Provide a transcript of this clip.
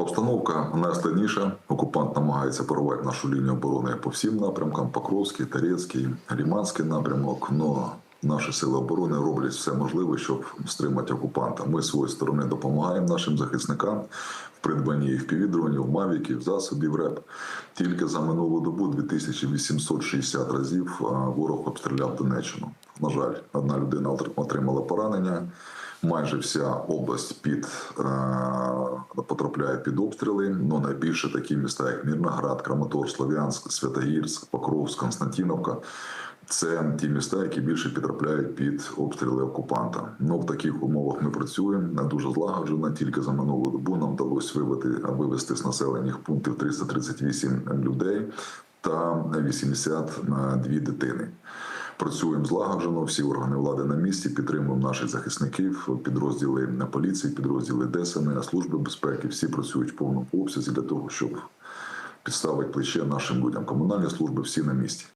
Обстановка найскладніша. Окупант намагається порвати нашу лінію оборони по всім напрямкам: Покровський, Тарецький, Ліманський напрямок. Но наші сили оборони роблять все можливе, щоб стримати окупанта. Ми з своєї сторони допомагаємо нашим захисникам в придбанні впівдронів, мавіків, засобів РЕП. Тільки за минулу добу 2860 разів ворог обстріляв Донеччину. На жаль, одна людина отримала поранення. Майже вся область під е, потрапляє під обстріли. Ну найбільше такі міста, як Мірноград, Краматорськ, Слов'янськ, Святогірськ, Покровськ, Константіновка. Це ті міста, які більше потрапляють під обстріли окупанта. Ну в таких умовах ми працюємо не дуже злагоджено. Тільки за минулу добу нам вдалося вивести, вивести з населених пунктів 338 людей та 82 дитини. Працюємо злагоджено, всі органи влади на місці, підтримуємо наших захисників, підрозділи на поліції, підрозділи ДСНС, служби безпеки. Всі працюють в повному обсязі для того, щоб підставити плече нашим людям. Комунальні служби всі на місці.